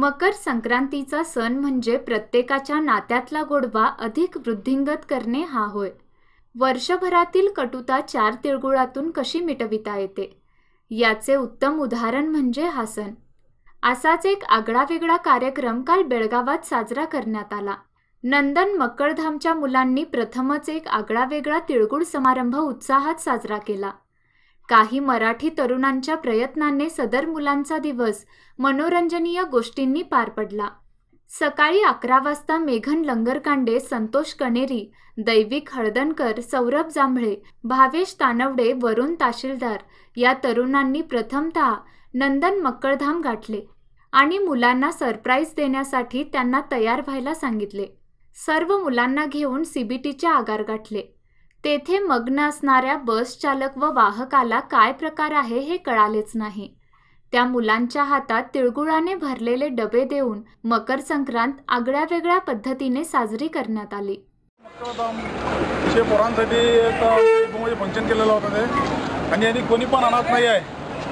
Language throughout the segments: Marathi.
मकर संक्रांतीचा सण म्हणजे प्रत्येकाच्या नात्यातला गोडवा अधिक वृद्धिंगत करणे हा होय. वर्षभरातील कटुता चार तिळगुळातून कशी मिटविता येते? याचे उत्तम उदाहरण म्हणजे हा सण. असाच एक आगळावेगळा कार्यक्रम काल बेळगावात साजरा करण्यात आला. नंदन मक्कळधामच्या मुलांनी प्रथमच एक आगळावेगळा तिळगुळ समारंभ उत्साहात साजरा केला. काही मराठी तरुणांच्या प्रयत्नाने सदर मुलांचा दिवस मनोरंजनीय गोष्टींनी पार पडला. सकाळी अकरा वाजता मेघन लंगरकांडे संतोष कणेरी दैविक हळदणकर सौरभ जांभळे भावेश तानवडे वरुण ताशीलदार या तरुणांनी प्रथमतः नंदन मक्कळधाम गाठले आणि मुलांना सरप्राईज देण्यासाठी त्यांना तयार व्हायला सांगितले. सर्व मुलांना घेऊन सीबीटीचे आगार गाठले. तेथे मग्न असणाऱ्या बस चालक व वाहकाला काय प्रकार आहे हे कळालेच नाही. त्या मुलांच्या हातात तिळगुळाने भरलेले डबे देऊन मकर संक्रांत आगळ्या वेगळ्या पद्धतीने साजरी करण्यात आली. पोरांसाठी एक म्हणजे फंक्शन केलेलं होतं ते. आणि यांनी कोणी पण आणत नाही आहे.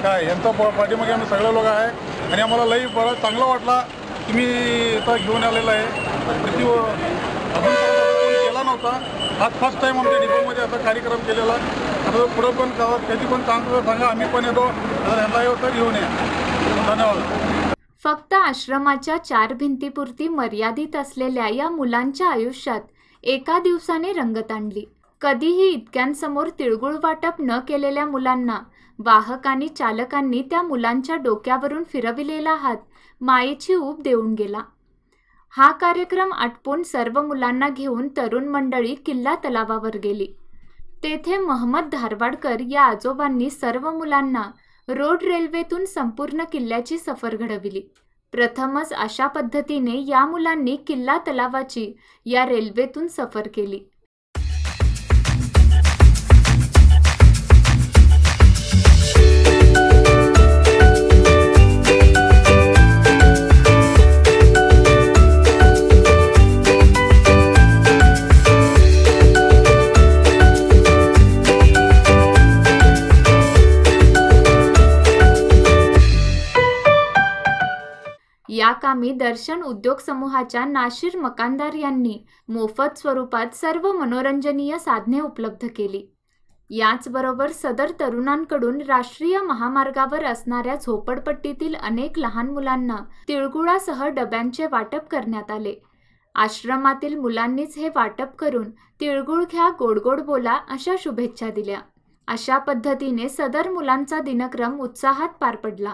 काय? यांचा पाठीमागे आम्ही सगळे लोक आहे. आणि आम्हाला लई बरं चांगलं वाटला. तुम्ही इथं घेऊन आलेलं आहे. होता. व- आज फर्स्ट टाईम आमच्या डिपोमध्ये असा कार्यक्रम केलेला. आता पुढं पण त्याची पण चांगलं सांगा. आम्ही पण येतो. जर येऊ तर घेऊन या. धन्यवाद. फक्त आश्रमाच्या चार भिंतीपुरती मर्यादित असलेल्या या मुलांच्या आयुष्यात एका दिवसाने रंगत आणली. कधीही इतक्यांसमोर तिळगुळ वाटप न केलेल्या मुलांना वाहक आणि चालकांनी त्या मुलांच्या डोक्यावरून फिरविलेला हात मायेची ऊब देऊन गेला. हा कार्यक्रम आटपून सर्व मुलांना घेऊन तरुण मंडळी किल्ला तलावावर गेली. तेथे महमद धारवाडकर या आजोबांनी सर्व मुलांना रोड रेल्वेतून संपूर्ण किल्ल्याची सफर घडविली. प्रथमच अशा पद्धतीने या मुलांनी किल्ला तलावाची या रेल्वेतून सफर केली. या कामी दर्शन उद्योग समूहाच्या नाशिर मकानदार यांनी मोफत स्वरूपात सर्व मनोरंजनीय साधने उपलब्ध केली. याचबरोबर सदर तरुणांकडून राष्ट्रीय महामार्गावर असणाऱ्या झोपडपट्टीतील अनेक लहान मुलांना तिळगुळासह डब्यांचे वाटप करण्यात आले. आश्रमातील मुलांनीच हे वाटप करून तिळगुळ घ्या गोडगोड बोला अशा शुभेच्छा दिल्या. अशा पद्धतीने सदर मुलांचा दिनक्रम उत्साहात पार पडला.